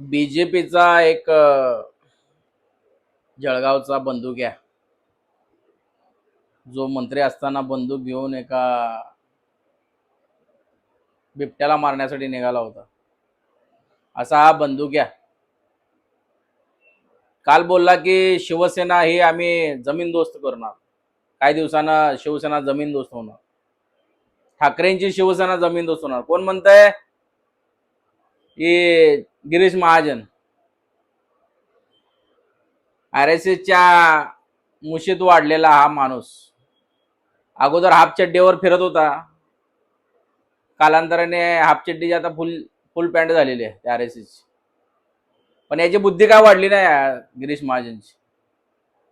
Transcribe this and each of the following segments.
बीजेपीचा एक जळगावचा बंदूक आहे. जो मंत्री असताना बंदूक घेऊन एका बिबट्याला मारण्यासाठी निघाला होता. असा हा बंदूक घ्या काल बोलला की शिवसेना ही आम्ही जमीन दोस्त करणार. काही दिवसानं शिवसेना जमीन दोस्त होणार. ठाकरेंची शिवसेना जमीन दोस्त होणार. कोण म्हणतंय? की गिरीश महाजन. आर एस एसच्या मुशीत वाढलेला हा माणूस. अगोदर हाफचड्डीवर फिरत होता. कालांतराने हाफचड्डीची आता फुल फुल पॅन्ट झालेली आहे त्या आर एस एसची. पण याची बुद्धी काय वाढली नाही गिरीश महाजनची?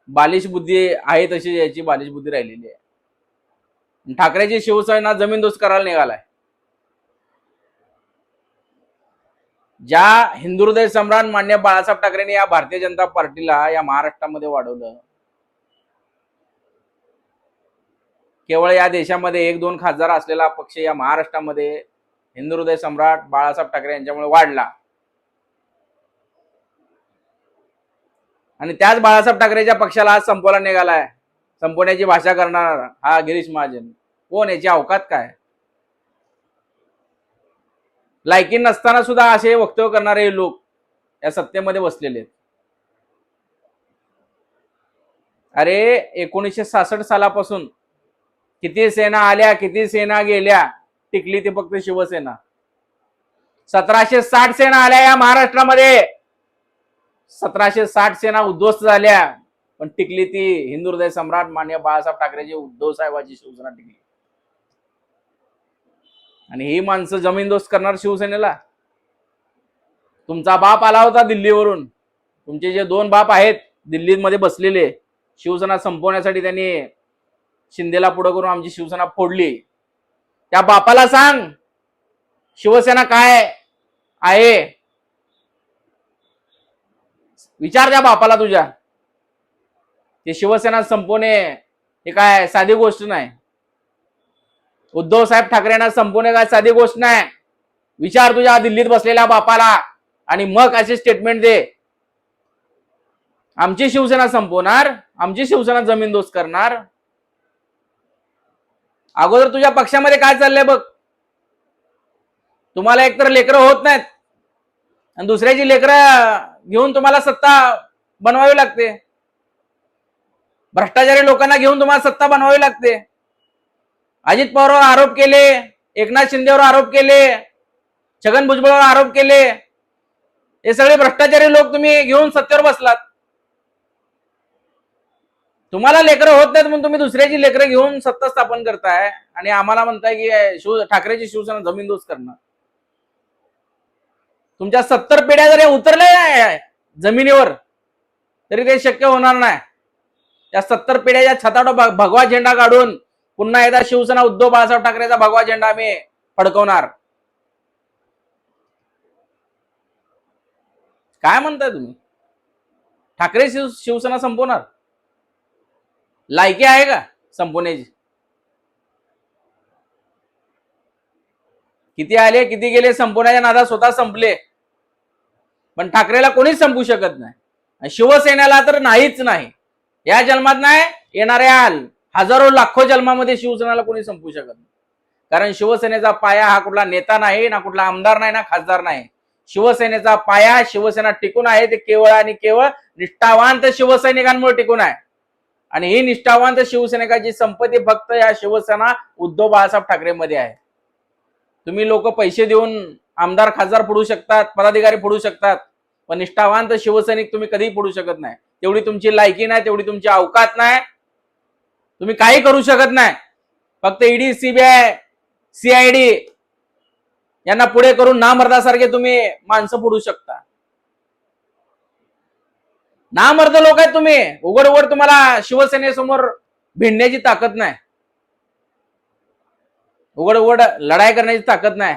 बालिश बुद्धी आहे तशी याची बालिश बुद्धी राहिलेली आहे. ठाकरेची शिवसेना जमीन दोस्त करायला निघालाय. ज्या हिंदू हृदय सम्राट मान्य बाळासाहेब ठाकरेंनी या भारतीय जनता पार्टीला या महाराष्ट्रामध्ये वाढवलं. केवळ या देशामध्ये एक दोन खासदार असलेला पक्ष या महाराष्ट्रामध्ये हिंदू हृदय सम्राट बाळासाहेब ठाकरे यांच्यामुळे वाढला. आणि त्याच बाळासाहेब ठाकरेच्या पक्षाला आज संपवला निघालाय. संपवण्याची भाषा करणार हा गिरीश महाजन. कोण? याची अवकात काय? लायकी नसताना सुद्धा असे वक्तव्य करणारे लोक या सत्तेमध्ये बसलेले आहेत. अरे एकोणीसशे सासष्ट सालापासून किती सेना आल्या किती सेना गेल्या टिकली ती फक्त शिवसेना. सतराशे साठ सेना आल्या या महाराष्ट्रामध्ये. सतराशे साठ सेना उद्ध्वस्त झाल्या पण टिकली ती हिंदू हृदय सम्राट मान्य बाळासाहेब ठाकरेजी उद्धव साहेबाची शिवसेना टिकली. आणि ही माणसं जमीनदोस्त करणार शिवसेनेला. तुमचा बाप आला होता दिल्लीवरून. तुमचे जे दोन बाप आहेत दिल्लीमध्ये बसलेले शिवसेना संपवण्यासाठी त्यांनी शिंदेला पुढे करून आमची शिवसेना फोडली. त्या बापाला सांग शिवसेना काय आहे? विचार त्या बापाला तुझ्या. ते शिवसेना संपवणे हे काय साधी गोष्ट नाही. उद्धव साहेब ठाकरेंना संपवणे काय साधी गोष्ट नाही. विचार तुझ्या दिल्लीत बसलेल्या बापाला आणि मग असे स्टेटमेंट दे. आमची शिवसेना संपवणार आमची शिवसेना जमीन दोस्त करणार. अगोदर तुझ्या पक्षामध्ये काय चाललंय बघ. तुम्हाला एकतर लेकरं होत नाहीत. आणि दुसऱ्याची लेकरं घेऊन तुम्हाला सत्ता बनवावी लागते. भ्रष्टाचारी लोकांना घेऊन तुम्हाला सत्ता बनवावी लागते. अजित पवारवर आरोप केले एकनाथ शिंदेवर आरोप केले छगन भुजबळवर आरोप केले. हे सगळे भ्रष्टाचारी लोक तुम्ही घेऊन सत्तेवर बसलात. तुम्हाला लेकरं होत नाहीत म्हणून तुम्ही दुसऱ्याची लेकरं घेऊन सत्ता स्थापन करताय आणि आम्हाला म्हणताय की शिव ठाकरेची शिवसेना जमीनदोस्त करणार तुमच्या सत्तर पिढ्या जरी उतरल्या जमिनीवर तरी ते शक्य होणार नाही. त्या सत्तर पिढ्याच्या छताडो भगवा झेंडा काढून पुन्हा एकदा शिवसेना उद्धव बाळासाहेब ठाकरेचा भगवा झेंडा आम्ही फडकवणार. काय म्हणताय तुम्ही? ठाकरे शिव शिवसेना संपवणार? लायकी आहे का संपवण्याची? किती आले किती गेले संपवण्याच्या नादात स्वतः संपले. पण ठाकरेला कोणीच संपू शकत नाही. शिवसेनेला तर नाहीच नाही. या जन्मात नाही येणाऱ्या हजारो लाखो जन्मामध्ये शिवसेनेला कोणी संपू शकत नाही. कारण शिवसेनेचा पाया हा कुठला नेता नाही ना कुठला आमदार नाही ना खासदार नाही. शिवसेनेचा पाया शिवसेना टिकून आहे ते केवळ आणि केवळ निष्ठावांत शिवसैनिकांमुळे टिकून आहे. आणि ही निष्ठावांत शिवसैनिकाची संपत्ती फक्त या शिवसेना उद्धव बाळासाहेब ठाकरे मध्ये आहे. तुम्ही लोक पैसे देऊन आमदार खासदार फोडू शकतात पदाधिकारी फोडू शकतात पण निष्ठावांत शिवसैनिक तुम्ही कधीही फोडू शकत नाही. तेवढी तुमची लायकी नाही तेवढी तुमची अवकात नाही. तुम्ही काही करू शकत नाही. फक्त ईडी सीबीआय सीआयडी यांना पुढे करून नामर्दासारखे तुम्ही माणसं पुढू शकता. नामर्द लोक आहेत तुम्ही. उघड उघड तुम्हाला शिवसेनेसमोर भिडण्याची ताकद नाही. उघड उघड लढाई करण्याची ताकद नाही.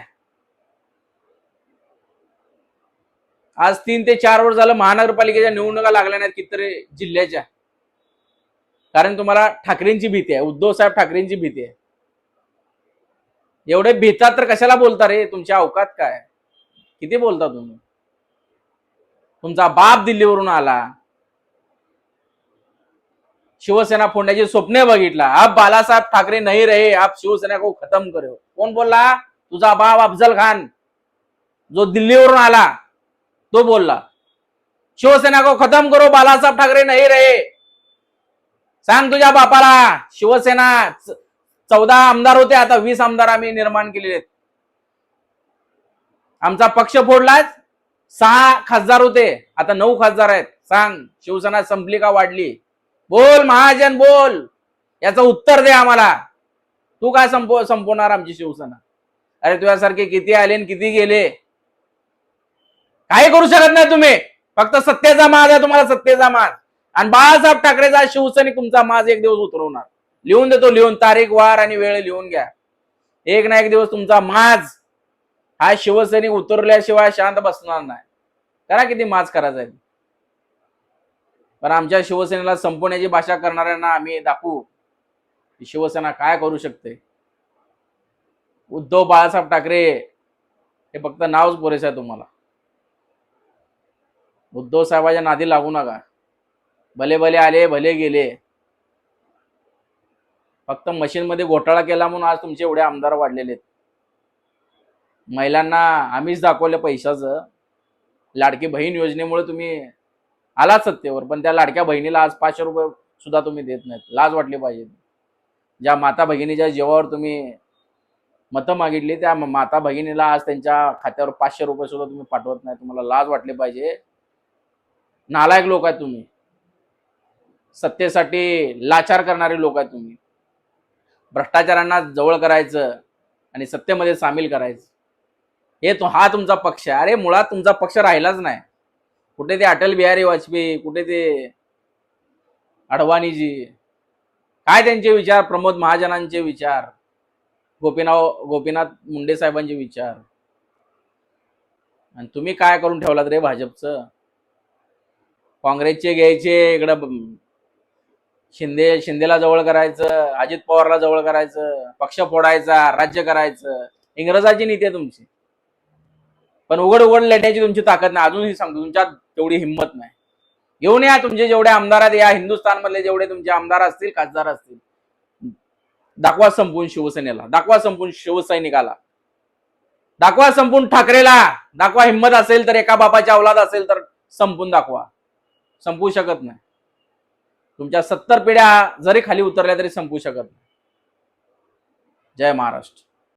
आज तीन ते चार वर्ष झालं महानगरपालिकेच्या निवडणुका लागल्या नाहीत कितीतरी जिल्ह्याच्या. कारण तुम्हाला ठाकरेंची भीती आहे उद्धव साहेब ठाकरेंची भीती आहे. एवढे भीता तर कशाला बोलता रे? तुमच्या अवकात काय? किती बोलता तुम्ही? तुमचा बाप दिल्लीवरून आला. शिवसेना फोडण्याची स्वप्ने बघितला. अब बालासाहेब ठाकरे नाही रहे आप शिवसेना को खतम करो. कोण बोलला? तुझा बाप अफजल खान. जो दिल्लीवरून आला तो बोलला. शिवसेना को खतम करो बालासाहेब ठाकरे नाही रहे सांग तुझ्या बापाला शिवसेना चौदा आमदार होते आता वीस आमदार आम्ही निर्माण केलेले आहेत. आमचा पक्ष फोडलाच सहा खासदार होते आता नऊ खासदार आहेत. सांग शिवसेना संपली का वाढली? बोल महाजन बोल. याचं उत्तर दे आम्हाला. तू काय संपव संपवणार आमची शिवसेना? अरे तुझ्यासारखे किती आले आणि किती गेले? काही करू शकत नाही तुम्ही. फक्त सत्तेचा माज आहे तुम्हाला सत्तेचा माज आणि बाळासाहेब ठाकरेचा शिवसैनिक तुमचा माज एक दिवस उतरवणार. लिहून देतो लिहून. तारीख वार आणि वेळ लिहून घ्या. एक ना एक दिवस तुमचा माज हा शिवसैनिक उतरल्याशिवाय शांत बसणार नाही. करा किती माज करायचा आहे. पण आमच्या शिवसेनेला संपवण्याची भाषा करणाऱ्यांना आम्ही दाखवू. की शिवसेना काय करू शकते? उद्धव बाळासाहेब ठाकरे हे फक्त नावच पुरेसं आहे तुम्हाला. उद्धव साहेबाच्या नादी लागू नका. भले भले आले भले गेले. फक्त मशीन मध्ये घोटाळा केला म्हणून आज तुमचे एवढे आमदार वाढलेले आहेत. महिलांना आम्हीच दाखवलं पैशाचं. लाडकी बहीण योजनेमुळे तुम्ही आलात सत्तेवर पण त्या लाडक्या बहिणीला आज पाचशे रुपये सुद्धा तुम्ही देत नाहीत. लाज वाटली पाहिजे. ज्या माता भगिनीच्या जीवावर तुम्ही मतं मागितली त्या माता भगिनीला आज त्यांच्या खात्यावर पाचशे रुपये सुद्धा तुम्ही पाठवत नाही. तुम्हाला लाज वाटली पाहिजे. नालायक लोक आहेत तुम्ही. सत्तेसाठी लाचार करणारे लोक आहेत तुम्ही. भ्रष्टाचारांना जवळ करायचं आणि सत्तेमध्ये सामील करायचं. हे तो हा तुमचा पक्ष आहे. अरे मुळात तुमचा पक्ष राहिलाच नाही. कुठे ते अटल बिहारी वाजपेयी कुठे ते अडवाणीजी. काय त्यांचे विचार? प्रमोद महाजनांचे विचार. गोपीनाथ गोपीनाथ मुंडे साहेबांचे विचार. आणि तुम्ही काय करून ठेवलात रे भाजपचं? काँग्रेसचे घ्यायचे इकडं शिंदे शिंदेला जवळ करायचं अजित पवारला जवळ करायचं पक्ष फोडायचा राज्य करायचं. इंग्रजाची नीती आहे तुमची. पण उघड उघड लढण्याची तुमची ताकद नाही. अजूनही सांगतो तुमच्यात तेवढी हिंमत नाही. घेऊन या तुमचे जेवढे आमदार आहेत या हिंदुस्थान मधले जेवढे तुमचे आमदार असतील खासदार असतील. दाखवा संपून शिवसेनेला दाखवा संपून शिवसैनिकाला. दाखवा संपून ठाकरेला. दाखवा हिंमत असेल तर एका बापाच्या अवलाद असेल तर संपून दाखवा. संपू शकत नाही. तुमच्या सत्तर पिढ्या जरी खाली उतरल्या तरी संपू शकत नाही. जय महाराष्ट्र.